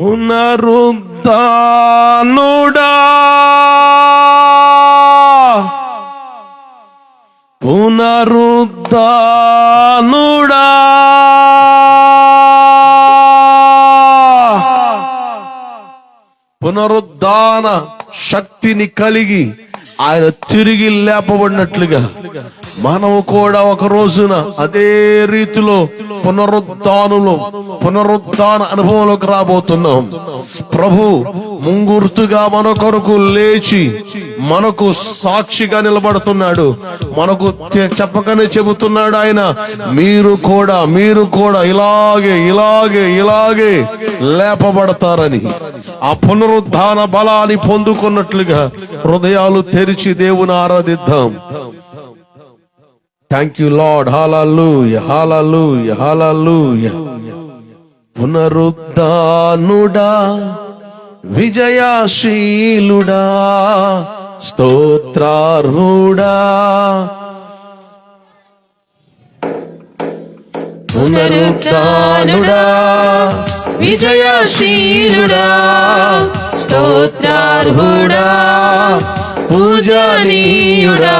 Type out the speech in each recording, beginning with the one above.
పునరుద్ధానుడా. పునరుద్ధానుడా. పునరుద్ధాన శక్తిని కలిగి ఆయన తిరిగి లేపబడినట్లుగా మనము కూడా ఒక రోజున అదే రీతిలో పునరుద్ధానులు పునరుద్ధాన అనుభవంలోకి రాబోతున్నాం. ప్రభు ముంగుర్తుగా మన కొరకు లేచి మనకు సాక్షిగా నిలబడుతున్నాడు. మనకు చెప్పకనే చెబుతున్నాడు ఆయన మీరు కూడా మీరు కూడా ఇలాగే ఇలాగే ఇలాగే లేపబడతారని. ఆ పునరుద్ధాన బలాన్ని పొందుకున్నట్లుగా హృదయాలు తెరిచి దేవుని ఆరాధిద్దాం. థ్యాంక్ యూ లార్డ్ హాలూయ హాలూయ హాలూయ పునరుద్ధానుడా విజయాశీలుడా స్తోత్రారుడా పునరుద్ధానుడా విజయశీలుడా స్తోత్రార్హుడా పూజనీయుడా.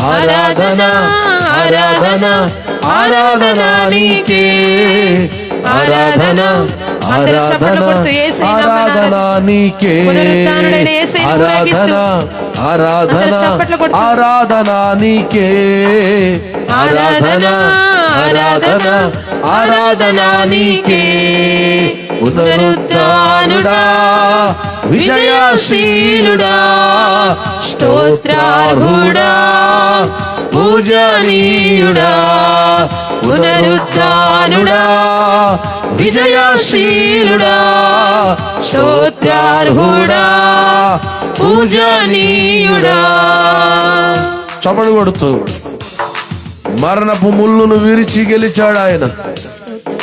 ఆరాధన ఆరాధన ఆరాధన నీకే. ఆరాధన ఆరాధన నీకే. ఆరాధన ఆరాధన ఆరాధన నీకే. ఆరాధన ఆరాధన ఆరాధన నీకే. పునరుద్ధానుడా విజయశీలుడా స్తోత్రార్హుడా పూజనీయుడా పునరుద్ధానుడా విజయశీలుడా స్తోత్రార్హుడా పూజనీయుడా. చపడు కొడుతూ మరణపు ముళ్ళును విరిచి గెలిచాడు ఆయన.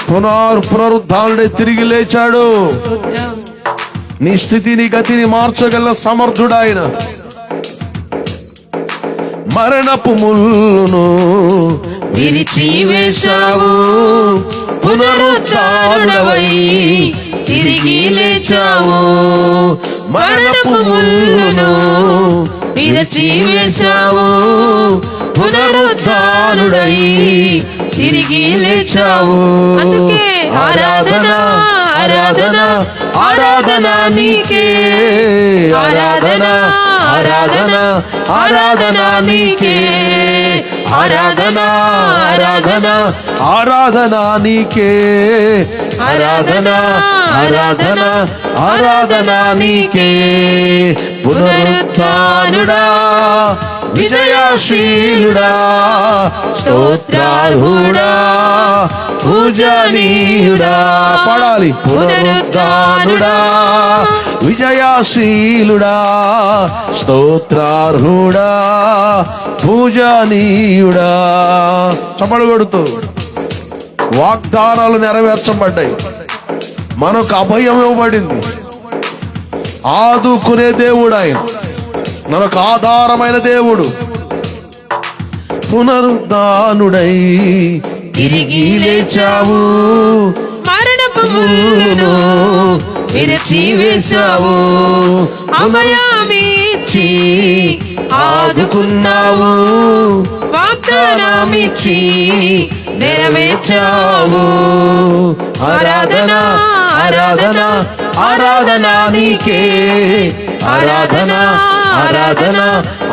పునర్ పునరుద్ధానుడే తిరిగి లేచాడు. నీ స్థితిని గతిని మార్చగల సమర్థుడు ఆయన మరణపు ముళ్ళును విరిచి వేశావు పునరుద్ధారుడవై తిరిగి లేచావు. మరణపు ముళ్ళును విరచి వేశావు పునరుద్ధారుడై తిరిగి లేచావు. అందుకే ఆరాధన ఆరాధన ఆరాధన నీకే. ఆరాధన ఆరాధన ఆరాధన నీకే ఆరాధన ఆరాధన ఆరాధన నీకే ఆరాధన ఆరాధన ఆరాధన నీకే పునరుత్నుడా విజయశీలుడా స్తోత్రార్హుడా పూజనీయుడా పడాలి పునరుద్ధానుడా విజయశీలుడా స్తోత్రార్హుడా పూజనీయుడా. చపడు కొడుతూ వాగ్దానాలు నెరవేర్చబడ్డాయి. మనకు అభయం ఇవ్వబడింది. ఆదుకునే దేవుడు ఆయన. మనకు ఆధారమైన దేవుడు. పునరుద్ధానుడై తిరిగి లేచావు. మరణపు విరచి వేశావు అభయమిచ్చి ఆదుకున్నావు వాగ్దానమిచ్చి నెరవేర్చావు. ఆరాధన ఆరాధన ఆరాధన నీకే ఆరాధన ఆరాధన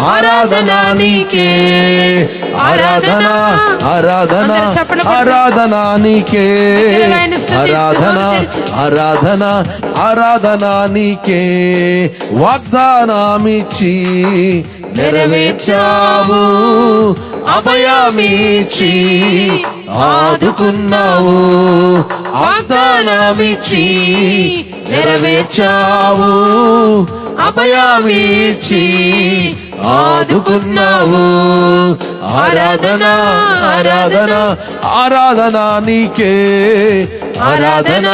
ఆరాధన నీకే ఆరాధన ఆరాధన. ఆరాధన నీకే ఆరాధన. ఆరాధన ఆరాధన నీకే వాగ్దానమిచ్చి నెరవేర్చావు అభయమిచ్చి ఆదుకున్నావు వాగ్దానమిచ్చి నెరవేర్చావు అభయమిచ్చి ఆదుకున్నావు. ఆరాధన ఆరాధన. ఆరాధన నీకే. ఆరాధన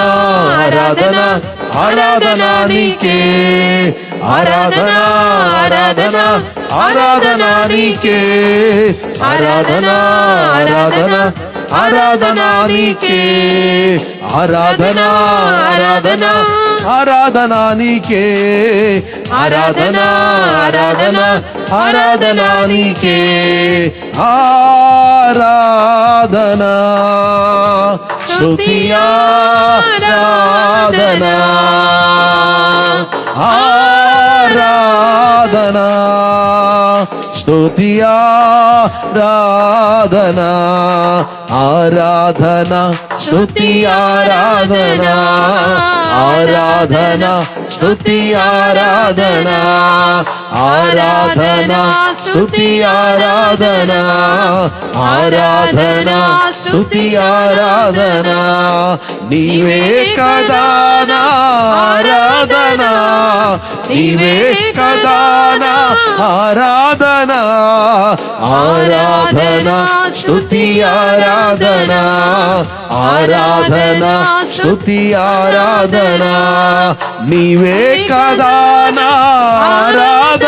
ఆరాధన. ఆరాధన నీకే. ఆరాధన ఆరాధన. ఆరాధన నీకే. ఆరాధన ఆరాధన. ఆరాధన నీకే. ఆరాధన ఆరాధన. ఆరాధన నీకే. आराधना आराधना आराधना नीके। आराधना। स्तुतिया आराधना। आराधना। स्तुतिया आराधना। आराधना स्तुति आराधना। आराधना स्तुति आराधना। dana आराधना, स्तुति, आराधना। आराधना, स्तुति, आराधना। दिवे कदाना, आराधना। दिवे कदाना, आराधना। आराधना, स्तुति, आराधना। आराधना, स्तुति, आराधना। नीवे कदाना, आराधना।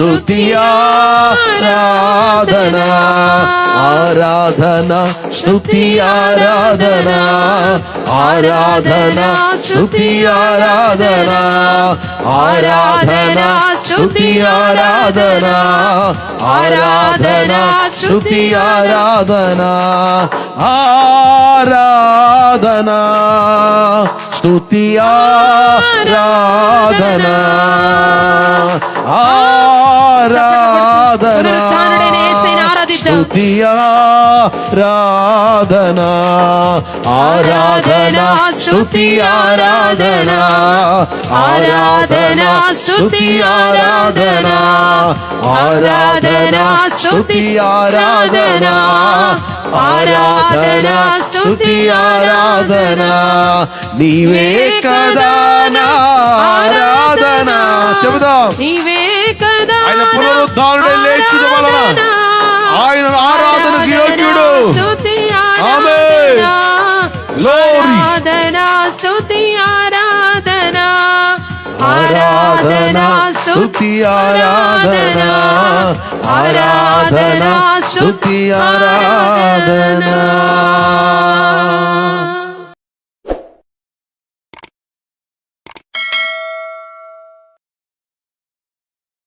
స్తుతి ఆరాధన ఆరాధన స్తుతి ఆరాధన ఆరాధన స్తుతి ఆరాధన ఆరాధన స్తుతి ఆరాధన ఆరాధన స్తుతి ఆరాధన ఆరాధన స్తుతి ఆరాధన ఆరాధన ఆరాధన. ఆరాధన స్తుతి ఆరాధన ఆరాధన స్తుతి ఆరాధన ఆరాధన స్తుతి ఆరాధన ఆరాధన స్తుతి ఆరాధన నీవే కదా ఆరాధన. చెబుదాం. నీవే కదా ఆయన పునరుద్ధారుడై లేచుట వలన ఆయన ఆరాధనకు యోగ్యుడు. ఆమేన్. Glory. ఆరాధన స్తుతి ఆరాధన ఆరాధన స్తుతి ఆరాధన ఆరాధన స్తుతి ఆరాధన